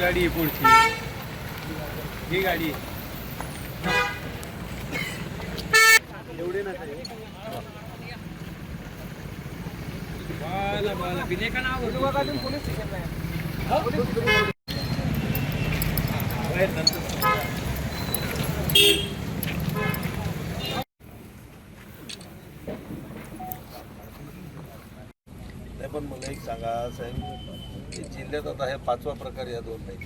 गाडी आहे पुढची. ही गाडी एवढे ना बाला बाला. बिने का नाव पोलीस नाही पण मला एक सांगा साहेब. हे जिल्ह्यात आता हे पाचवा प्रकार या दोन नाही.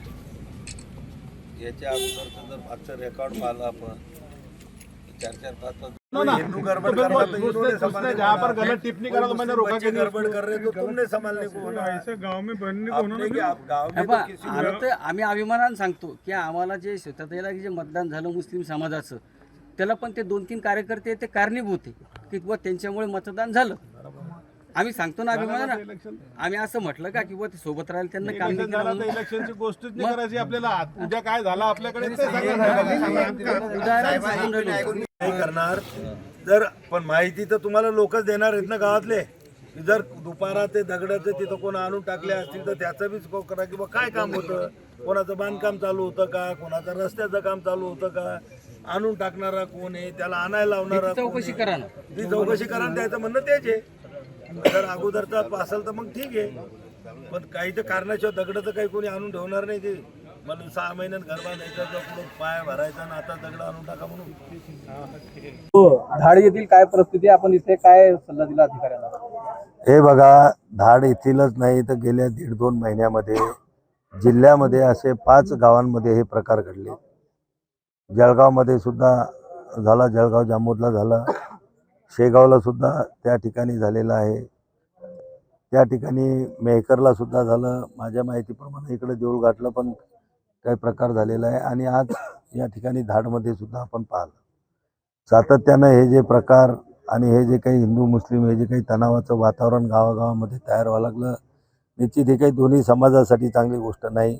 याच्या अगोदरचं जर मागचं रेकॉर्ड पाहिलं आपण चार चार पाच पाच. हिंदू गडबड कर रहा था, इन्होंने संभालने को जहाँ पर बोला। गलत टिप्पणी करा तो मैंने रोका बच्चे कि नहीं गड़बड़ कर रहे तो तुमने संभालने को बोला. ऐसे गांव में बनने को आपने क्या आप गाँव में तो बाबा, किसी आम्ही अभिमानानं सांगतो की आम्हाला जे शेतातला जे मतदान झालं मुस्लिम समाजाचं त्याला पण ते दोन तीन कार्यकर्ते ते कारणीभूत आहे. की बुवा त्यांच्यामुळे मतदान झालं. आम्ही सांगतो ना अभिमानानं आम्ही असं म्हटलं का की बुवा ते सोबत राहील त्यांना काम नाही इलेक्शन केलं झालं तर म्हणून. इलेक्शनची गोष्टच नाही करायची आपल्याला उद्या काय झालं आपल्याकडे ते सांगा. उदाहरण सांगून राहिलो. नाही करणार. जर पण माहिती तर तुम्हाला लोकच देणार आहेत ना गावातले? जर दुपारा ते दगडाचं तिथं कोण आणून टाकले असतील तर त्याचं बी करा की बा काय काम होतं? कोणाचं बांधकाम चालू होतं का? कोणाचं रस्त्याचं काम चालू होतं का? आणून टाकणारा कोण आहे? त्याला आणायला लावणारा कोण चौकशी? करा ना. ती चौकशी करा आणि त्याचं म्हणणं तेच आहे. जर अगोदरचा असेल तर मग ठीक आहे. पण काही तर कारणाशिवाय दगडाचं काही कोणी आणून ठेवणार नाही ते. मला सहा महिन्यात घर बांधायचं तर पुढं पाय भरायचा आणि आता दगड आणून टाका म्हणून. धाड येथील काय परिस्थिती? आपण इथे काय सल्ला दिला अधिकाऱ्यांना? हे बघा धाड येथीलच नाही तर गेल्या दीड दोन महिन्यामध्ये जिल्ह्यामध्ये असे पाच गावांमध्ये हे प्रकार घडले. जळगावमध्ये सुद्धा झाला जळगाव जामोदला झाला. शेगावला सुद्धा त्या ठिकाणी झालेलं आहे. त्या ठिकाणी मेहकरला सुद्धा झालं. माझ्या माहितीप्रमाणे इकडे देऊळघाटला पण काही प्रकार झालेला आहे आणि आज या ठिकाणी धाडमध्ये सुद्धा आपण पाहिलं. सातत्यानं हे जे प्रकार आणि हे जे काही हिंदू मुस्लिम हे जे काही तणावाचं वातावरण गावागावामध्ये तयार व्हावं लागलं निश्चित हे काही दोन्ही समाजासाठी चांगली गोष्ट नाही.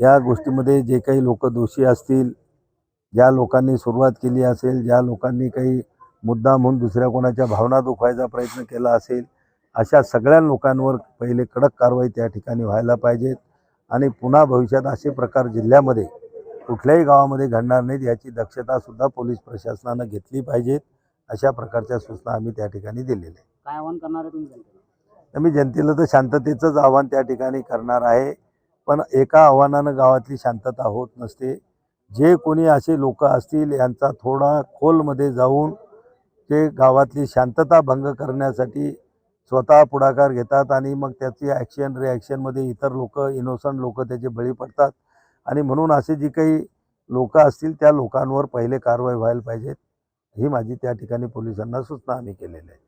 या गोष्टीमध्ये जे काही लोक दोषी असतील ज्या लोकांनी सुरुवात केली असेल ज्या लोकांनी काही मुद्दा म्हणून दुसऱ्या कोणाच्या भावना दुखवायचा प्रयत्न केला असेल अशा सगळ्या लोकांवर पहिले कडक कारवाई त्या ठिकाणी व्हायला पाहिजेत. आणि पुन्हा भविष्यात असे प्रकार जिल्ह्यामध्ये कुठल्याही गावामध्ये घडणार नाहीत याची दक्षतासुद्धा पोलीस प्रशासनानं घेतली पाहिजेत. अशा प्रकारच्या सूचना आम्ही त्या ठिकाणी दिलेल्या आहेत. काय आवाहन करणार आहे तुम्ही जनतेला? तर मी जनतेला तर शांततेचंच आव्हान त्या ठिकाणी करणार आहे. पण एका आव्हानानं गावातली शांतता होत नसते. जे कोणी असे लोक असतील यांचा थोडा खोलमध्ये जाऊन ते गावातली शांतता भंग करण्यासाठी स्वतः पुढाकार घेतात आणि मग त्याची ॲक्शन रिॲक्शनमध्ये इतर लोक इनोसंट लोक त्याचे बळी पडतात. आणि म्हणून असे जी काही लोक असतील त्या लोकांवर पहिले कारवाई व्हायला पाहिजेत. ही माझी त्या ठिकाणी पोलिसांना सूचना आम्ही केलेली आहे.